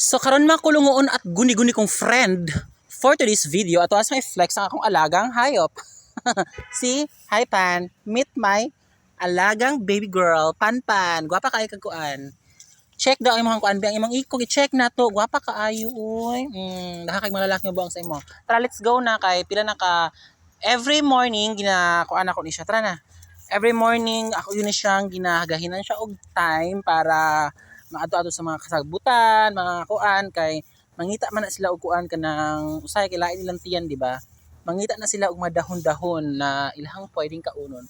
So karon makulungoon at guni-guni kong friend for today's video ato as may flex ang akong alagang hayop. si Hi Pan, meet my alagang baby girl, Panpan. Gwapa kaayo kag kuan. Check daw imong kuan, ang imong ikog i-check na to. Gwapa kaayo uy. Mm, daha kay malalaki nga buang sa imo. Tara let's go na kay pila na ka every morning ginakuan ako ni siya. Tara na. Every morning ako yun siyang ginagahinan siya og time para maadto-adto sa mga kasagbutan, mga kuan kay mangita man na sila og kuan kanang usay kay lain nilang tiyan, di ba? Mangita na sila og madahon-dahon na ilahang pwedeng kaunon.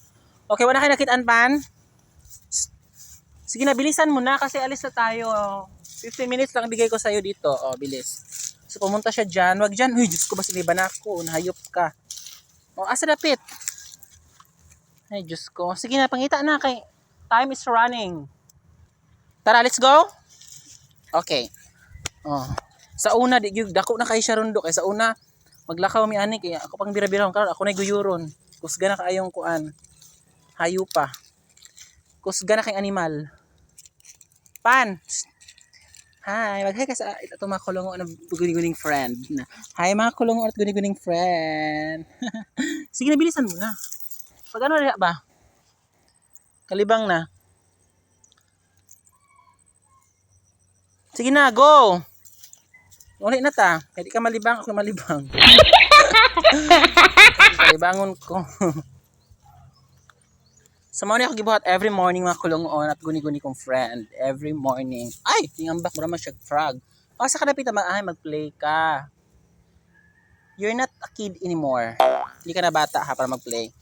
Okay, wala kayo nakitaan pan? Sige na, bilisan mo na kasi alis na tayo. 15 minutes lang bigay ko sa'yo dito. Oh, bilis. So, pumunta siya dyan. Wag dyan. Huy, Diyos ko ba siniban ako? Nahayop ka. Oh, asa dapit? Ay, Diyos ko. Sige na, pangita na kay time is running. Tara, let's go. Okay. Oh. Sa una, di gyud dako na kay siya rundo kay sa una maglakaw mi ani kay ako pang bira-bira karon ako na guyuron. Kusga na kaayong kuan. Hayupa. Kusga na kay animal. Pan. Hi, mag-hi ka sa ito mga kulungo na guning-guning friend. Hi mga kulungo at guning-guning friend. Sige na, bilisan mo na. Pag ano ba? Kalibang na. Sige na, go! Uli na ta. Hindi ka malibang, ako malibang. Kalibangon ko. Sa mga ako gibuhat every morning mga kulungon at guni-guni kong friend. Every morning. Ay! Tingambak mo naman siya frog. Pasa ka na pita mag ay mag-play ka. You're not a kid anymore. Hindi ka na bata ha para mag-play.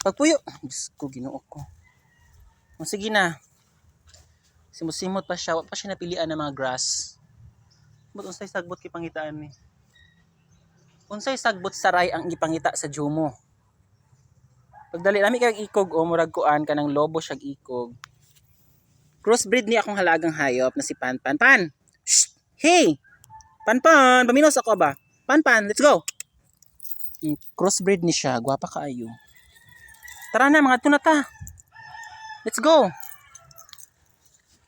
Pagpuyo. Diyos ko, ginoo ko. O, sige na. Simusimot pa siya. Wag pa siya napilian ng mga grass. Ba't unsay sagbot kay pangitaan ni? Unsay sagbot saray ang ipangita sa jumo? Pagdali lami kag ikog o murag kuan kanang lobo siyag ikog. Crossbreed ni akong halagang hayop na si Panpan. Pan! Shh! Hey! Panpan! Paminos ako ba? Panpan, let's go! Mm, Crossbreed ni siya. Gwapa kaayo. Tara na, mga tunata. Let's go!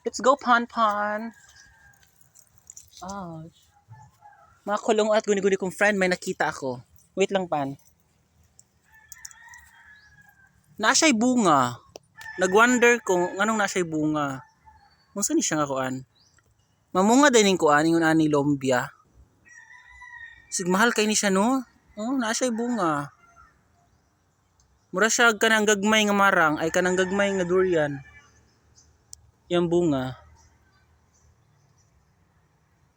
Let's go, Panpan! Ah. Mga kulong at guni-guni kong friend, may nakita ako. Wait lang, Pan. Nasa'y bunga. Nagwonder kung anong nasa'y bunga. Kung saan siya nga kuan? Mamunga din yung kuan, yung ani lombia. Sig mahal kay ni siya no? Oh, nasa'y bunga. Mura siya kanang gagmay nga marang, ay kanang gagmay nga durian. Yung bunga.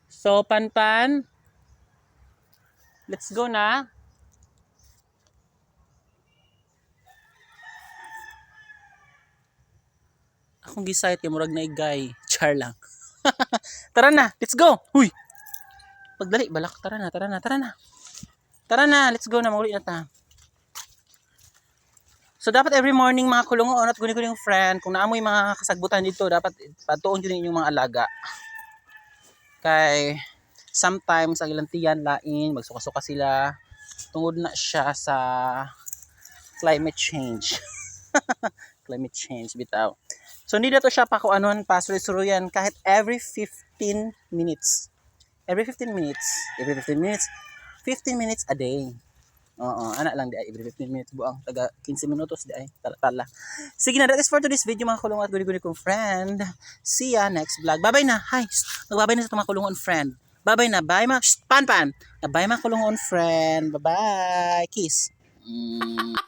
So, Panpan, let's go na. Akong gisayt kay murag na igay. Char lang. tara na, let's go. Huy. Pagdali balak, tara na, tara na, tara na. Tara na, let's go na mauli na ta. So dapat every morning mga kulungon at guni-guni yung friend, kung naamoy mga kasagbutan dito, dapat patuon din yung mga alaga. Kay sometimes ang ilang tiyan lain magsuka-suka sila. Tungod na siya sa climate change. Climate change bitaw. So na to siya pa kung anon pasuruyan kahit every 15 minutes. Every 15 minutes. Every 15 minutes. 15 minutes a day Oo, ana lang di ay every 15 minutes buang taga 15 minutos di ay tala. Sige na, that is for today's video mga kulungan at guni-guni kong friend. See ya next vlog. Bye-bye na. Hi. Magbabay na sa mga kulungan friend. Bye-bye na. Bye mga pan-pan. Bye mga kulungan friend. Bye-bye. Kiss. Mm.